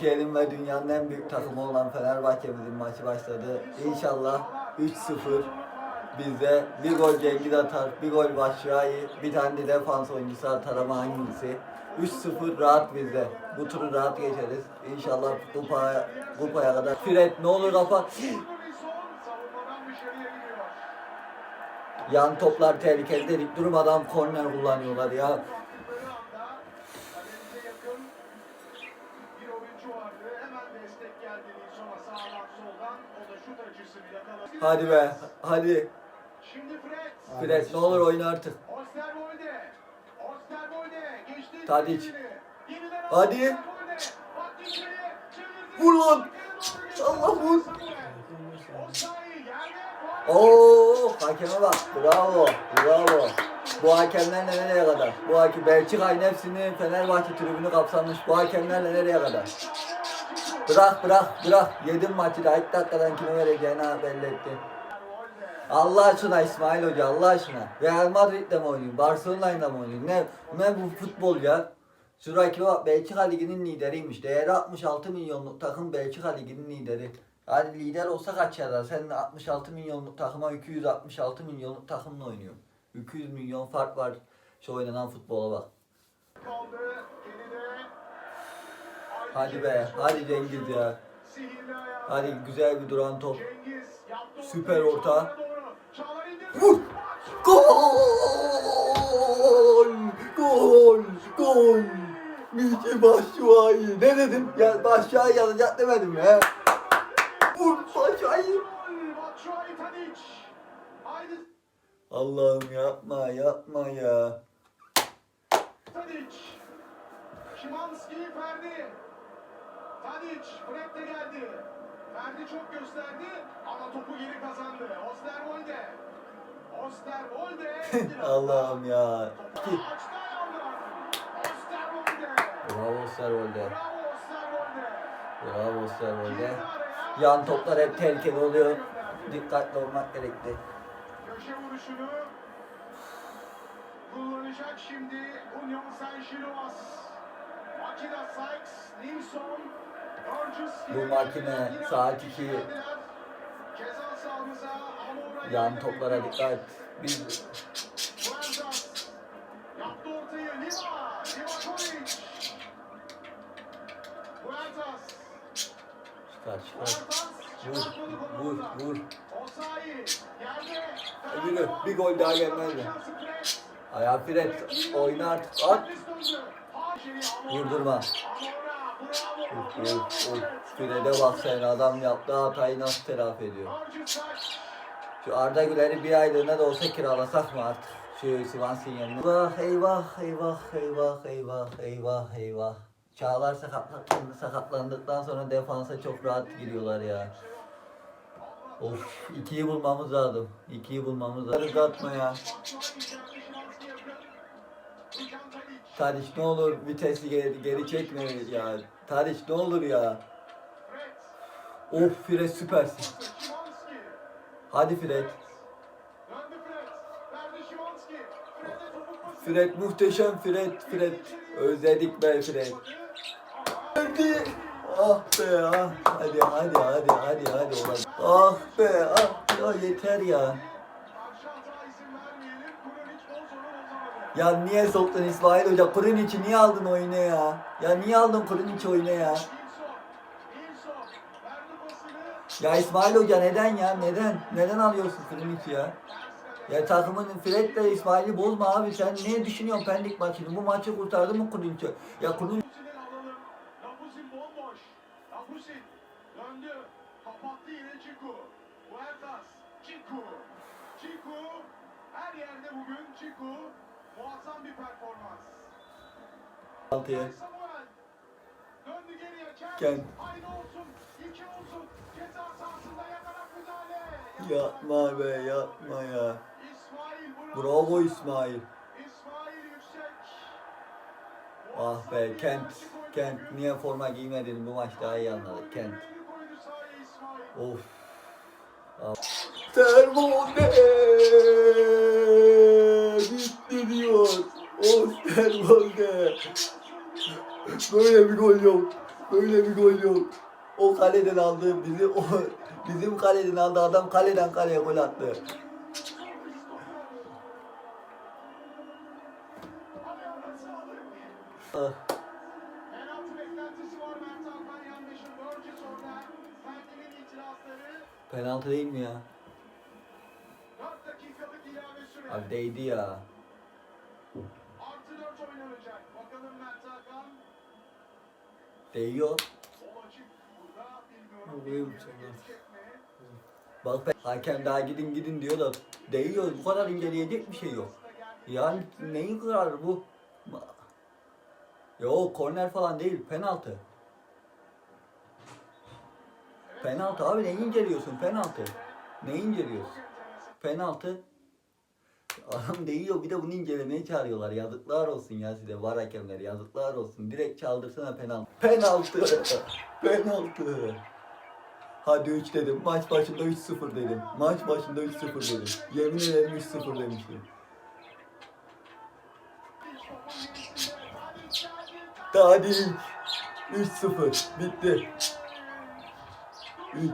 Türkiye'nin ve dünyanın en büyük takımı olan Fenerbahçe'mizin maçı başladı. İnşallah 3-0 bize bir gol Cengiz atar, bir gol Başşuayi, bir tane de defans oyuncusu atar ama hangisi? 3-0 rahat bizde. Bu turu rahat geçeriz. İnşallah kupaya, kupaya kadar. Fred ne olur kapat. Yan toplar tehlikeli dedik. Durmadan korner kullanıyorlar ya. Hadi be, hadi. Şimdi Fred. Fred ne olur oyna artık. Osterwolde. Osterwolde. Geçti. Tadic. Hadi. Vur lan. Allah vur. Oo, hakeme bak. Bravo, bravo. Bu hakemlerle nereye kadar? Bu hakem Belçika'nın hepsini Fenerbahçe tribünü kapsamış. Bu hakemlerle nereye kadar? Bırak, bırak, bırak. Yedim maçı da ilk dakikadan kime vereceğini belli etti. Allah aşkına İsmail Hoca, Allah aşkına. Real Madrid'de mi oynuyor? Barcelona'yla mı oynuyor? Ne, ne bu futbol ya? Şu rakibe bak Belçika Ligi'nin lideriymiş. Değeri 66 milyonluk takım Belçika Ligi'nin lideri. Hadi lider olsa kaç yazar? Sen 66 milyonluk takıma 266 milyonluk takımla oynuyor. 200 milyon fark var şu oynanan futbola bak. Kaldı. Hadi be, hadi Cengiz ya. Hadi güzel bir duran top. Süper orta. Vur! Gol! Gol! Gol! Miki Başşuayi. Ne dedim? Ya Başşuayi yazacak demedim ya. Vur Başşuayi. Allah'ım yapma yapma ya. Tadic. Şimanski Ferdi. Tadic. Fred de geldi. Ferdi çok gösterdi ama topu geri kazandı. Osterwolde. Osterwolde. Allah'ım ya. Osterwolde. Bravo Osterwolde. Bravo araya. Yan toplar hep tehlikeli oluyor. Dikkatli olmak gerekli. Köşe vuruşunu kullanacak şimdi Union Saint-Gilloise. Makina Sykes, Nilsson, Burgess Bu yine makine geldiler, saat yine iki. geldiler. Ceza sahamıza Amora Yan yine toplara dikkat. Buentas, çıkar çıkar. Vur vur vur. Yürü, bir gol daha gelmez mi? Ayağı Fred oyna artık at. Vurdurma. Fred'e bak sen adam yaptığı hatayı nasıl telafi ediyor. Şu Arda Güler'i bir aylığına da olsa kiralasak mı artık? Şu Sivas'ın yanına. Eyvah eyvah eyvah eyvah eyvah eyvah eyvah. Çağlar sakatlandı, sakatlandıktan sonra defansa çok rahat giriyorlar ya. Of ikiyi bulmamız lazım. İkiyi bulmamız lazım. Uzatma ya. Tadiç ne olur vitesi geri, geri çekme ya. Tadiç ne olur ya. Of Fred süpersin. Hadi Fred. Fred muhteşem Fred Fred. Özledik be Fred. Hadi. Ah be ah. Hadi hadi hadi hadi hadi. Ah be ah ya yeter ya. Ya niye soktun İsmail Hoca? Kuruniç'i niye aldın oyuna ya? Ya niye aldın Kuruniç'i oyuna ya? Ya İsmail Hoca neden ya? Neden? Neden alıyorsun Kuruniç'i ya? Ya takımın Fred'le İsmail'i bozma abi. Sen niye düşünüyorsun Pendik maçını? Bu maçı kurtardı mı Kuruniç'i? Ya. Lapuzin döndü. Kapattı. Her yerde bugün Çiku. Muazzam bir performans. altıya. Döndü geriye. Kent. Kent. Aynı olsun. iki olsun. Ceza sahasında yakarak müdahale. Yapma be yapma ya. İsmail Bravo İsmail. İsmail Yüksek. Ah be Kent. Kent niye forma giymedin bu maç daha iyi anladık Kent. Of. Servonde O Servonde. Böyle bir gol yok. Böyle bir gol yok. O kaleden aldı. Bizi o bizim kaleden aldı. Adam kaleden kaleye gol attı. Ah, Penaltı değil mi ya? 4 dakikalık ilave süre. Abi değdi ya. Değiyor. Bak be, hakem daha gidin gidin diyor da değiyor. Bu kadar inceleyecek bir şey yok. Yani neyin kararı bu? Yok korner falan değil penaltı. Penaltı abi neyi inceliyorsun penaltı? Neyi inceliyorsun? Penaltı. Adam değiyor bir de bunu incelemeye çağırıyorlar. Yazıklar olsun ya size var hakemler yazıklar olsun. Direkt çaldırsana penaltı. Penaltı. penaltı. Hadi 3 dedim. Maç başında 3-0 dedim. Maç başında 3-0 dedim. Yemin ederim 3-0 demiştim. Tadic. 3-0. Bitti. 3.